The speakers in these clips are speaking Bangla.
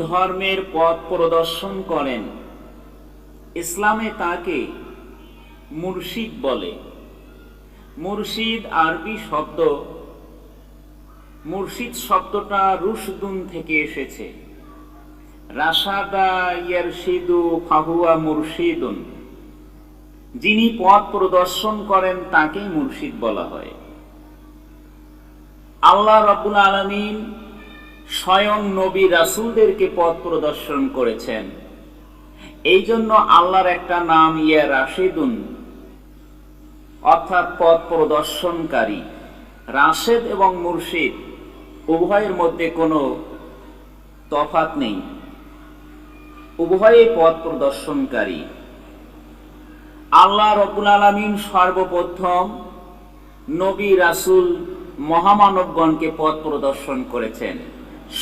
ধর্মের পথ প্রদর্শন করেন। ইসলামে তাকে মুর্শিদ বলে। মুর্শিদ আরবি শব্দ। মুর্শিদ শব্দটা রুশদুন থেকে এসেছে। রাশাদা ইয়ারশিদু ফাহুয়া মুর্শিদুন। যিনি পথ প্রদর্শন করেন তাকেই মুর্শিদ বলা হয়। আল্লাহ রাব্বুল আলামিন স্বয়ং নবী রাসূলদেরকে পথ প্রদর্শন করেছেন। এই জন্য আল্লাহর একটা নাম ইয়া রাশিদুন, অর্থাৎ পথ প্রদর্শনকারী। রাশেদ এবং মুর্শিদ, উভয়ের মধ্যে কোনো তফাত নেই। উভয়ে পথ প্রদর্শনকারী। আল্লাহ রবুল আলমিন সর্বপ্রথম নবী রাসুল মহামানবগণকে পথ প্রদর্শন করেছেন।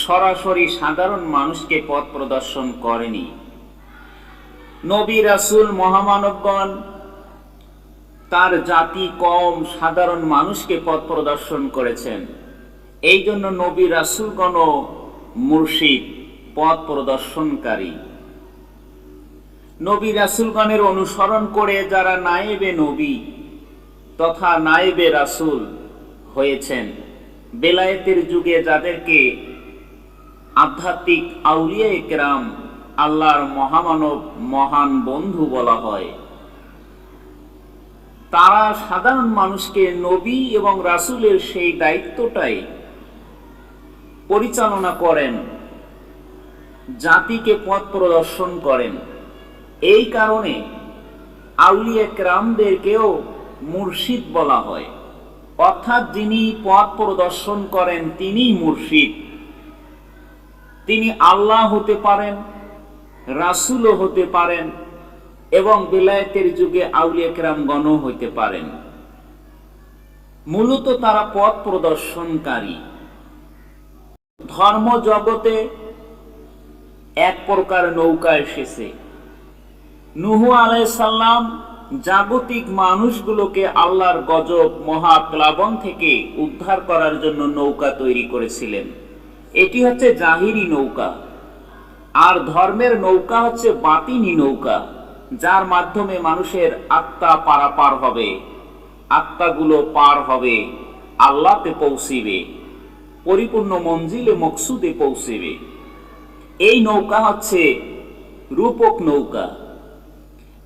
সরাসরি সাধারণ মানুষকে পথ প্রদর্শন করেনি। নবী রাসুল মহামানবগণ তার জাতি কম সাধারণ মানুষকে পথ প্রদর্শন করেছেন। এই জন্য নবী রাসুলগণ মুর্শিদ, পথ প্রদর্শনকারী। নবী রাসুলগণের অনুসরণ করে যারা নায়েবে নবী তথা নায়েবে রাসুল হয়েছেন, বেলায়েতের যুগে যাদেরকে আধ্যাত্মিক আউলিয়া একরাম আল্লাহর মহামানব মহান বন্ধু বলা হয়। তারা সাধারণ মানুষকে নবী এবং রাসুলের সেই দায়িত্বটাই পরিচালনা করেন, জাতিকে পথ প্রদর্শন করেন। এই কারণে আউলিয়া ক্রামদেরকেও মুর্শিদ বলা হয়। অর্থাৎ যিনি পথ প্রদর্শন করেন তিনি মুর্শিদ। তিনি আল্লাহ হতে পারেন, রাসুলও হতে পারেন এবং বেলায়েতের যুগে আউলিয়া কেরামগণ হইতে পারেন। মূলত তারা পথ প্রদর্শনকারী। ধর্ম জগতে এক প্রকার নৌকা এসেছে। নুহু আলাইসাল্লাম জাগতিক মানুষগুলোকে আল্লাহর গজব, মহাপ্লাবন থেকে উদ্ধার করার জন্য নৌকা তৈরি করেছিলেন। এটি হচ্ছে জাহিরি নৌকা। আর ধর্মের নৌকা হচ্ছে বাতিনি নৌকা, যার মাধ্যমে মানুষের আত্মা পারাপার হবে, আত্মাগুলো পার হবে, আল্লাতে পৌঁছিবে, পরিপূর্ণ মঞ্জিলে মকসুদে পৌঁছিবে। এই নৌকা হচ্ছে রূপক নৌকা।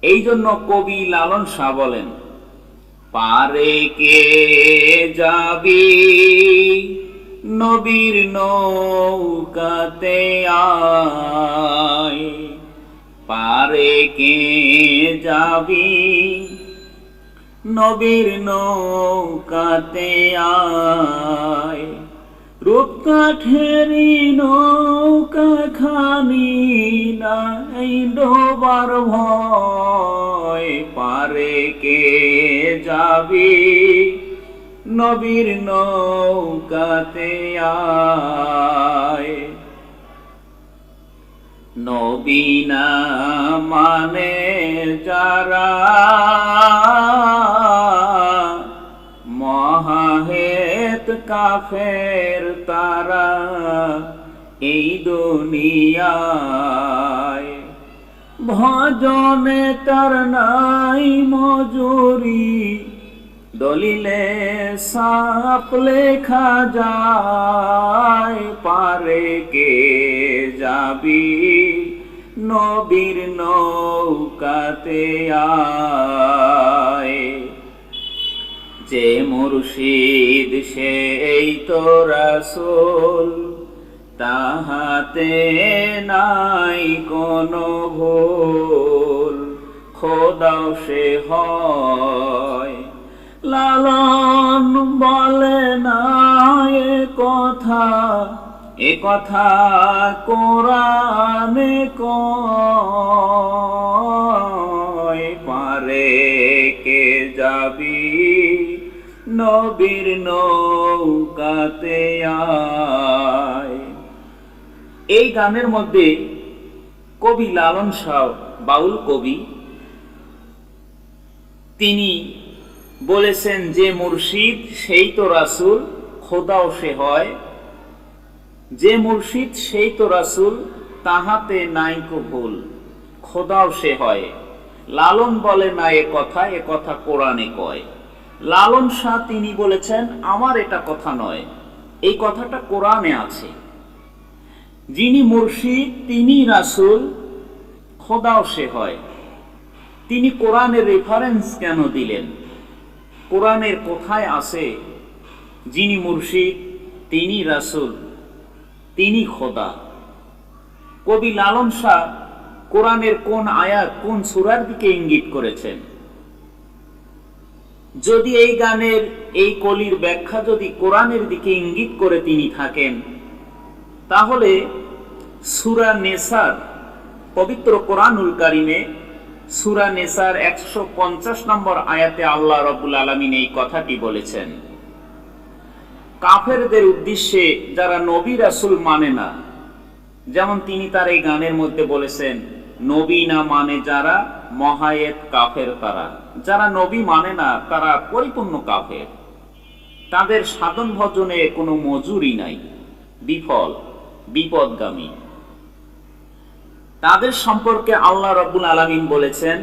এই জন্য কবি লালন শাহ বলেন, পারে কে যাবি নবীর নৌকাতে আয়। পারে কে যাবি? নবীর নৌকাতে আয়। রূপকাঠেরি নৌকা খানি নাই ডোবার ভয়। পারে কে যাবি? নবীর নৌকাতে নবীনা মানে যারা মহাহেত কাফের তারা এই দুনিয়ায়। ভজনে তার নাই মজুরি দলিলে সাপ লেখা যায়, পারে কে যাবি? নবীর নৌকাতে আয়। যে মুর্শিদ, সেই তো রাসূল, তাহাতে নাই কোনো ভুল। খোদাও সে হয় লালন বলে না এ কথা এ কথা কোরআনে কয়, পারে কে যাবি নবীর নৌকাতে এই গানের মধ্যে কবি লালন শাহ বাউল কবি, তিনি বলেছেন যে মুর্শিদ, সেই তো রাসুল, খোদাও সে হয়। যে মুর্শিদ, সেই তো রাসুল, তাহাতে নাইকো ভুল খোদাও সে হয়। লালন বলে না এ কথা এ কথা কোরআনে কয়। লালন শাহ তিনি বলেছেন, আমার এটা কথা নয়, এই কথাটা কোরআনে আছে। যিনি মুর্শিদ, তিনি রাসুল, খোদাও সে হয়। তিনি কোরআনের রেফারেন্স কেন দিলেন? কোরআনের কোথায় আছে? যিনি মুর্শিদ, তিনি রাসুল, তিনি খোদা। কবি লালন শাহ কোরআনের কোন আয়াত কোন সূরার দিকে ইঙ্গিত করেছেন? যদি এই গানের, এই কলির ব্যাখ্যা যদি কোরআনের দিকে ইঙ্গিত করে তিনি থাকেন, তাহলে সুরা নেসার পবিত্র কোরআনুল কারিমে সুরা নেসার একশো পঞ্চাশ নম্বর আয়াতে আল্লাহ রবুল আলমিন এই কথাটি বলেছেন। কাফেরদের উদ্দেশ্যে যারা নবী রাসুল মানে না, যেমন তিনি তার এই গানের মধ্যে বলেছেন, নবী না মানে যারা মহায়েত কাফের তারা। যারা নবী মানে না, তারা পরিপূর্ণ কাফের। তাদের সাধন ভজনে কোনো মজুরি নাই। বিফল, বিপদগামী। তাদের সম্পর্কে আল্লাহ রব্বুল আলামিন বলেছেন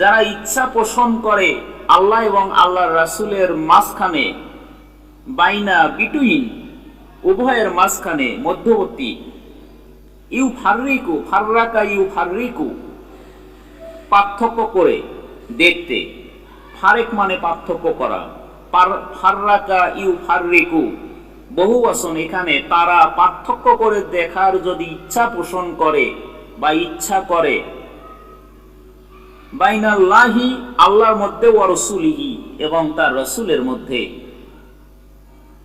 যারা ইচ্ছা পোষণ করে আল্লাহ এবং আল্লাহ রাসুলের মাঝখানে, বাইনা বিটুইন, উভয়ের মাঝখানে মধ্যবর্তী। ইউ ফাররিকু ফাররাকা ইউ ফাররিকু পার্থক্য করে দেখতে। ফারেক মানে পার্থক্য করা। ফাররাকা ইউ ফাররিকু। বহু বচন এখানে তারা পার্থক্য করে দেখার যদি ইচ্ছা পোষণ করে বা ইচ্ছা করে। বাইনাল্লাহি আল্লাহর মধ্যে ও রসুলিহি এবং তার রসুলের মধ্যে।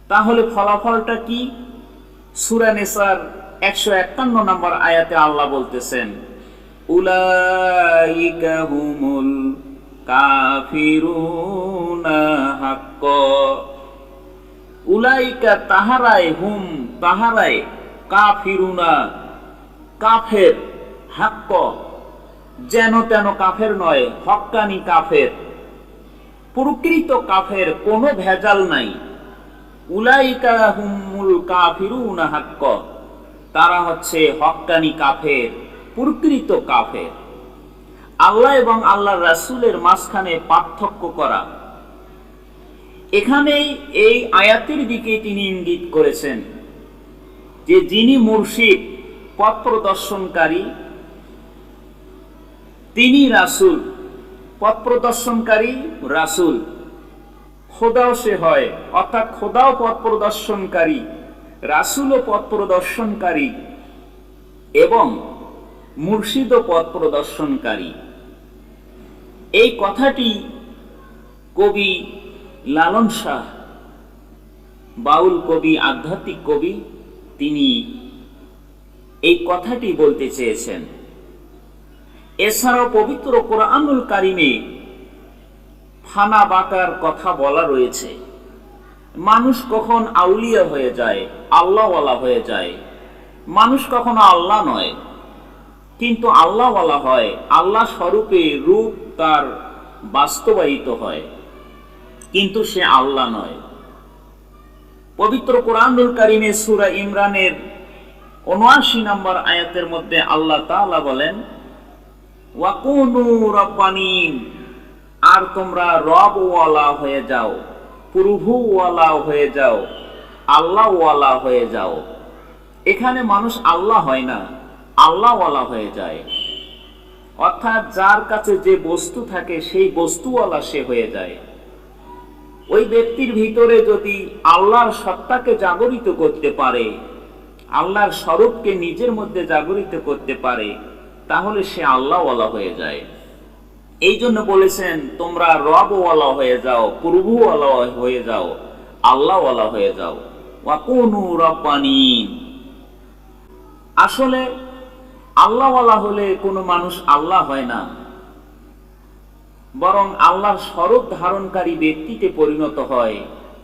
তাহলে ফলাফলটা কি? সুরা নেসার একশো একান্ন নম্বর আয়াতে আল্লাহ বলতেছেন উলাইকা হুমুল কাফিরুনা হাক্ক। উলাইকা তাহারাই হুম তাহারাই কাফিরুনা কাফের হাক্ক। যেন তেন কাফের নয়, হক্কানি কাফের। প্রকৃত কাফের কোনো ভেজাল নাই। উলাইকা হুমুল কাফিরুনা হাক্ক। তারা হচ্ছে হক্কানি কাফের। প্রকৃত কাফের। আল্লাহ এবং আল্লাহ রাসূলের মাঝখানে পার্থক্য করা। এখানেই এই আয়াতের দিকে তিনি ইঙ্গিত করেছেন যে যিনি মুর্শিদ, পথ প্রদর্শনকারী, তিনি রাসূল। পথ প্রদর্শনকারী রাসূল। খোদাও সে হয়, অর্থাৎ খোদাও পথ প্রদর্শনকারী, রাসূলও পথ প্রদর্শনকারী এবং মুর্শিদও পথ প্রদর্শনকারী। এই কথাটি কবি লালন শাহ, বাউল কবি, আধ্যাত্মিক কবি, তিনি এই কথাটি বলতে চেয়েছেন। এছাড়াও পবিত্র কোরআনুল কারিমে ফানা বাকার কথা বলা রয়েছে। মানুষ কখন আউলিয়া হয়ে যায়, আল্লাহওয়ালা হয়ে যায়, মানুষ কখনো আল্লাহ নয়। কিন্তু আল্লাহওয়ালা হয়। আল্লাহ স্বরূপে রূপ তার বাস্তবায়িত হয়। কিন্তু সে আল্লাহ নয়। পবিত্র কোরআনুল কারিমে সুরা ইমরানের উনআশি নম্বর আয়াতের মধ্যে আল্লাহ তাআলা বলেন আর তোমরা রবওয়ালা হয়ে যাও, প্রভুওয়ালা হয়ে যাও, আল্লাহওয়ালা হয়ে যাও। এখানে মানুষ আল্লাহ হয় না। আল্লাহওয়ালা হয়ে যায়। অর্থাৎ যার কাছে যে বস্তু থাকে, সেই বস্তুওয়ালা সে হয়ে যায়। ওই ব্যক্তির ভিতরে যদি আল্লাহর সত্তাকে জাগরিত করতে পারে, আল্লাহর স্বরূপকে নিজের মধ্যে জাগরিত করতে পারে, তাহলে সে আল্লাহওয়ালা হয়ে যায়। এই জন্য বলেছেন, তোমরা রবওয়ালা হয়ে যাও, প্রভুওয়ালা হয়ে যাও, আল্লাহওয়ালা হয়ে যাও। আসলে আল্লাহওয়ালা হলে কোনো মানুষ আল্লাহ হয় না। বরং আল্লাহর স্বরূপ ধারণকারী ব্যক্তিতে পরিণত হয়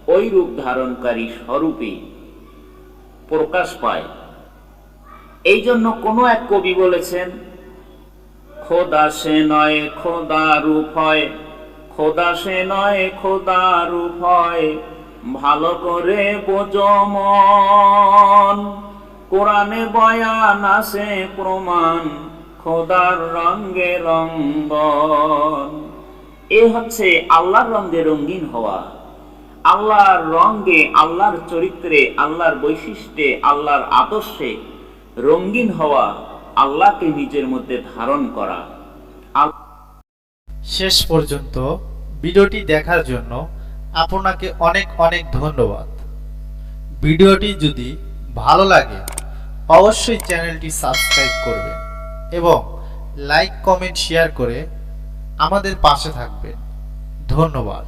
ওই রূপ ধারণকারী স্বরূপে প্রকাশ পায়। এই জন্য কোনো এক কবি বলেছেন, খোদা সে নয়, খোদা রূপ হয়, খোদা সে নয়, খোদা রূপ হয়, ভালো করে বোঝো মন। কোরআনে বয়ান আছে প্রমাণ, খোদার রঙ্গে রঙ্গন। এ হচ্ছে আল্লাহর রঙ্গে রঙ্গিন হওয়া। আল্লাহর রঙ্গে আল্লাহর চরিত্রে, আল্লাহর বৈশিষ্ট্যে, আল্লাহর আদর্শে রঙ্গিন হওয়া, আল্লাহকে নিজের মধ্যে ধারণ করা। শেষ পর্যন্ত ভিডিওটি দেখার জন্য আপনাকে অনেক অনেক ধন্যবাদ। ভিডিওটি যদি ভালো লাগে অবশ্যই চ্যানেলটি সাবস্ক্রাইব করবে এবং লাইক কমেন্ট শেয়ার করে আমাদের পাশে থাকবেন। ধন্যবাদ।